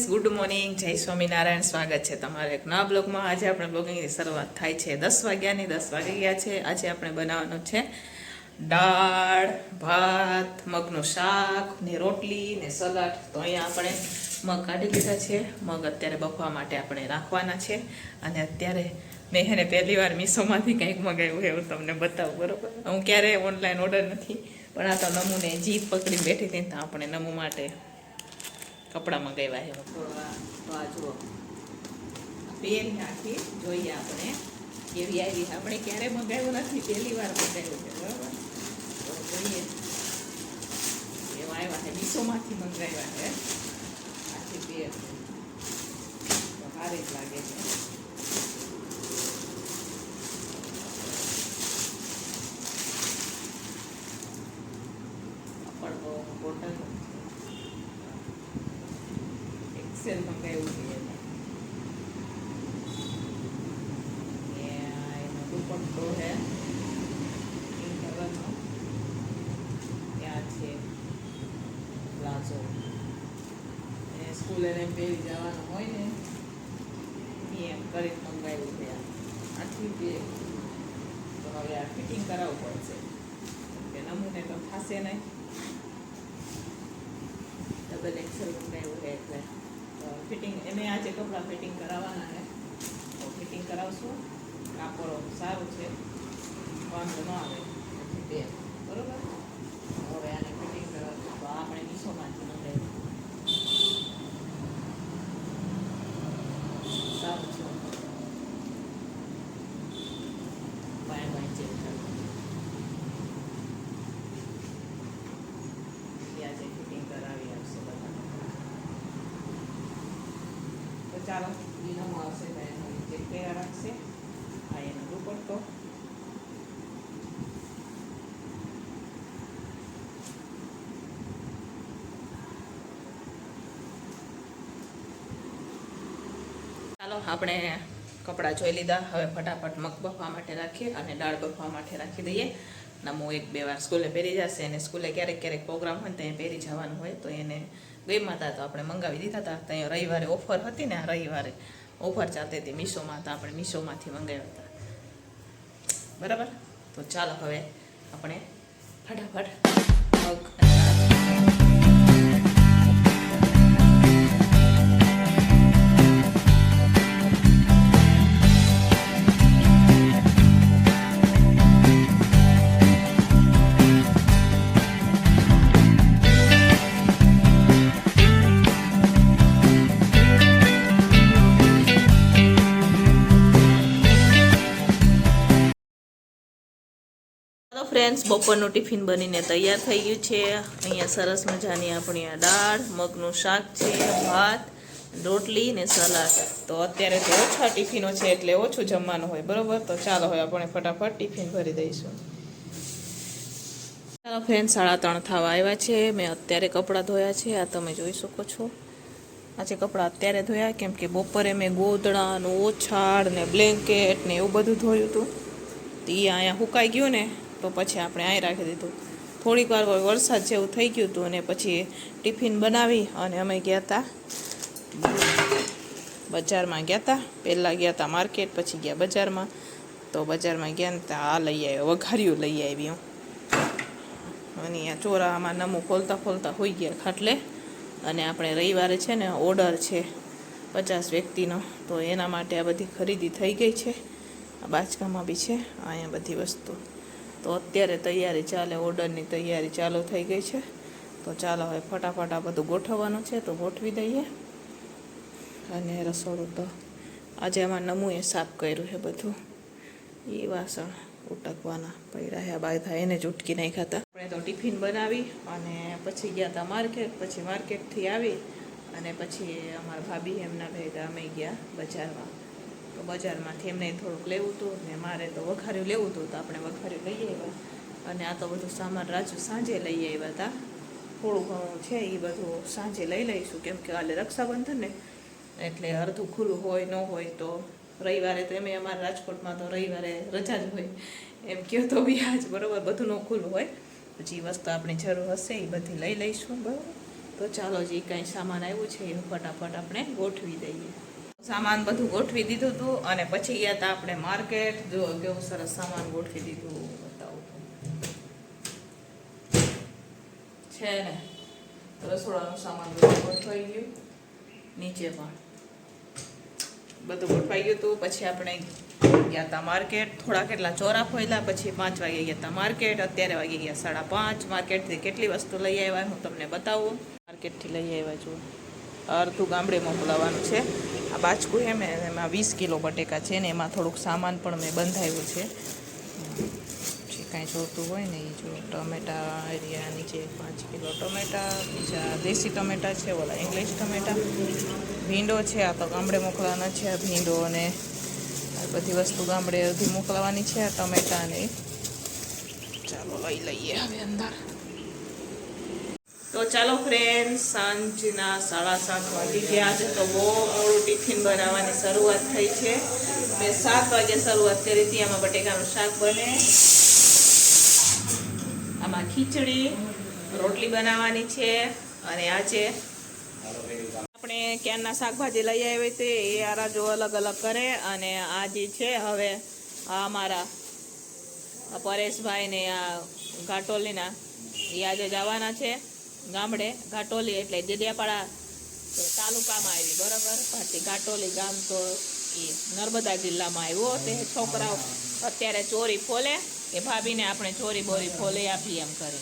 Friends good morning જય સ્વામિનારાયણ. સ્વાગત છે તમારે એક નવા બ્લોગમાં. આજે આપણે બ્લોગિંગની શરૂઆત થાય છે દસ વાગ્યાની, દસ વાગી ગયા છે. આજે આપણે બનાવવાનું છે દાળ, ભાત, મગનું શાક, ને રોટલી, ને સલાડ. તો અહીંયા આપણે મગ કાઢી લીધા છે. મગ અત્યારે બફવા માટે આપણે રાખવાના છે. અને અત્યારે મેં એને પહેલી વાર મીશોમાંથી કંઈક મગાવ્યું એવું તમને બતાવું, બરોબર? હું ક્યારેય ઓનલાઈન ઓર્ડર નથી, પણ આ તો નમૂને જીત પકડી બેઠી હતી તો આપણે નમુ માટે કપડાં મંગાવ્યા છે. થોડા તો આ જુઓ. પેર નાખી જોઈએ આપણે. કેવી આવી? આપણે ક્યારે મંગાવ્યું નથી? પહેલી વાર મંગાવ્યું છે, બરાબર? તો જોઈએ. એવા આવ્યા છે. મીસોમાંથી મંગાવ્યા છે. આથી બે સારી જ લાગે છે પણ બહુ કોટન એક્સેલ મંગાવ્યું છે એને એનો દુપટ્ટો પિંક કલરનો ત્યાં છે પ્લાઝો એ સ્કૂલે ને પહેરી જવાનું હોય ને એમ કરીને મંગાવ્યું છે. આખી બેગ તો હવે આ ફિટિંગ કરાવવું પડશે કે નમૂને તો થશે નહીં ડબલ એક્સેલ મંગાવ્યું છે એટલે ફિટિંગ એને આજે કપડાં ફિટિંગ કરાવવાના છે. તો ફિટિંગ કરાવશું. કાપડ સારું છે. વાંધો ન આવે. બે. બરોબર હવે આને ફિટિંગ કરાવશું તો આપણે મીશોમાંથી મંગાવ્યું સારું છે બાય બાય ચેક આજે ફિટિંગ કરાવી આપશે બધા તો ચાલો વિનમ આવશે તો એનો ચેક કર્યા રાખશે આપણે કપડાં જોઈ લીધા. હવે ફટાફટ મગ બફવા માટે રાખીએ અને દાળ બફવા માટે રાખી દઈએ. નમો એક બે વાર સ્કૂલે પહેરી જશે અને સ્કૂલે ક્યારેક ક્યારેક પ્રોગ્રામ હોય ત્યાં પહેરી જવાનું હોય તો એને ગઈમાં હતા તો આપણે મંગાવી દીધા હતા. ત્યાં રવિવારે ઓફર હતી ને રવિવારે ઓફર ચાલતી હતી મીશોમાં, તો આપણે મીશોમાંથી મંગાવ્યા હતા. બરાબર? તો ચાલો હવે આપણે ફટાફટ ફ્રેન્ડ્સ બપોરનું ટિફિન બનીને તૈયાર થઈ ગયું છે. અહીંયા સરસ મજાની આપણી આ દાળ, મગનું શાક છે, ભાત, રોટલી ને સલાડ. તો અત્યારે તો ઓછા ટિફિનો છે એટલે ઓછું જમવાનું હોય, બરોબર? તો ચાલો હવે આપણે ફટાફટ ટિફિન ભરી દઈશું. ચાલો ફ્રેન્ડ સાડા ત્રણ થવા આવ્યા છે. મેં અત્યારે કપડાં ધોયા છે. આ તમે જોઈ શકો છો. આજે કપડાં અત્યારે ધોયા, કેમ કે બપોરે મેં ગોદડાનું ઓછાડ ને બ્લેન્કેટ ને એવું બધું ધોયું હતું. તો એ અહીંયા સુકાઈ ગયું ને. તો પછી આપણે અહીં રાખી દીધું. થોડીક વાર વરસાદ જેવું થઈ ગયું હતું અને પછી ટિફિન બનાવી અને અમે ગયા હતા બજારમાં ગયા હતા પહેલાં ગયા હતા માર્કેટ, પછી ગયા બજારમાં. તો બજારમાં ગયા ને ત્યાં આ લઈ આવ્યો વઘાર્યું લઈ આવી હું અને અહીંયા ચોરામાં નમું ખોલતા ખોલતા હોઈ ગયા ખાટલે. અને આપણે રવિવારે છે ને ઓર્ડર છે પચાસ વ્યક્તિનો. તો એના માટે આ બધી ખરીદી થઈ ગઈ છે. આ બાચકામાં બી છે અહીંયા બધી વસ્તુ. તો અત્યારે તૈયારી ચાલે, ઓર્ડરની તૈયારી ચાલુ થઈ ગઈ છે. તો ચાલો હવે ફટાફટ આ બધું ગોઠવવાનું છે, તો ગોઠવી દઈએ. અને રસોડું તો આજે આમાં નમુએ સાફ કર્યું છે બધું. એ વાસણ ઉટકવાના પડ્યા રહ્યા બાધા એને જ ઉટકી નાખ્યા હતા. આપણે તો ટિફિન બનાવી અને પછી ગયા હતા માર્કેટ, પછી માર્કેટથી આવી અને પછી અમારા ભાભી એમના ભેગા અમે ગયા બજારમાં. તો બજારમાંથી એમને થોડુંક લેવું હતું ને મારે તો વઘાર્યું લેવું હતું તો આપણે વઘાર્યું લઈ આવ્યા. અને આ તો બધું સામાન રાજુ સાંજે લઈ આવ્યા હતા થોડું ઘણું છે એ બધું સાંજે લઈ લઈશું કેમ કે કાલે રક્ષાબંધન ને. એટલે અડધું ખુલ્લું હોય, ન હોય તો રવિવારે તો એમ અમારા રાજકોટમાં તો રવિવારે રજા જ હોય. એમ કહો તો બી આજ બરાબર બધું ન ખુલ્લું હોય. પછી વસ્તુ આપણી જરૂર હશે એ બધી લઈ લઈશું. બરાબર? તો ચાલો જે, કાંઈ સામાન આવ્યું છે એ ફટાફટ આપણે ગોઠવી દઈએ. સામાન બધું ગોઠવી દીધું હતું અને પછી ગયા હતા આપણે માર્કેટ. જો કેવું સરસ સામાન ગોઠવી દીધું બતાવું છે ને? રસોડાનું સામાન બધું ગોઠવાઈ ગયું. નીચે પણ. બધું ગોઠવાઈ ગયું હતું પછી આપણે ગયા હતા માર્કેટ. થોડા કેટલા ચોરા ફોયલા પછી પાંચ વાગે ગયા હતા માર્કેટ. અત્યારે વાગે ગયા સાડા પાંચ. માર્કેટથી કેટલી વસ્તુ લઈ આવ્યા હું તમને બતાવું. માર્કેટથી લઈ આવ્યા છું અર્ધું ગામડે મોકલાવાનું છે. આ બાચકું મેં એમાં વીસ કિલો બટેકા છે ને, એમાં થોડુંક સામાન પણ મેં બંધાવ્યું છે. પછી કાંઈ જોતું હોય ને એ જો ટમેટા એરિયા નીચે પાંચ કિલો ટમેટા, બીજા દેશી ટમેટા છે, ઓલા ઇંગ્લિશ ટમેટા. ભીંડો છે, આ તો ગામડે મોકલવાના છે, આ ભીંડો અને બધી વસ્તુ ગામડે અડધી મોકલવાની છે, આ ટમેટા ને. ચાલો લઈ લઈએ હવે અંદર. તો ચાલો ફ્રેન્ડ સાંજના સાડા સાત વાગી ગયા છે તો બહુ મોડું ટિફિન બનાવવાની શરૂઆત થઈ છે. મેં સાત વાગે શરૂઆત કરી હતી, આમાં બટેકાનું શાક બને. આમાં ખીચડી, રોટલી બનાવવાની છે અને આજે આપણે ક્યારના શાકભાજી લઈ આવી તે એ આરા જો અલગ અલગ કરે અને આ જે છે હવે આ અમારા પરેશભાઈને આ ઘાટોલીના એ આજે જવાના છે. ગામડે ઘાટોલી એટલે દેડિયાપાડા તાલુકામાં આવી, બરાબર? પછી ઘાટોલી ગામ તો એ નર્મદા જિલ્લામાં આવ્યો તે છોકરાઓ અત્યારે ચોરી ફોલે કે ભાભીને આપણે ચોરી બોરી ફોલે આપી એમ કરે.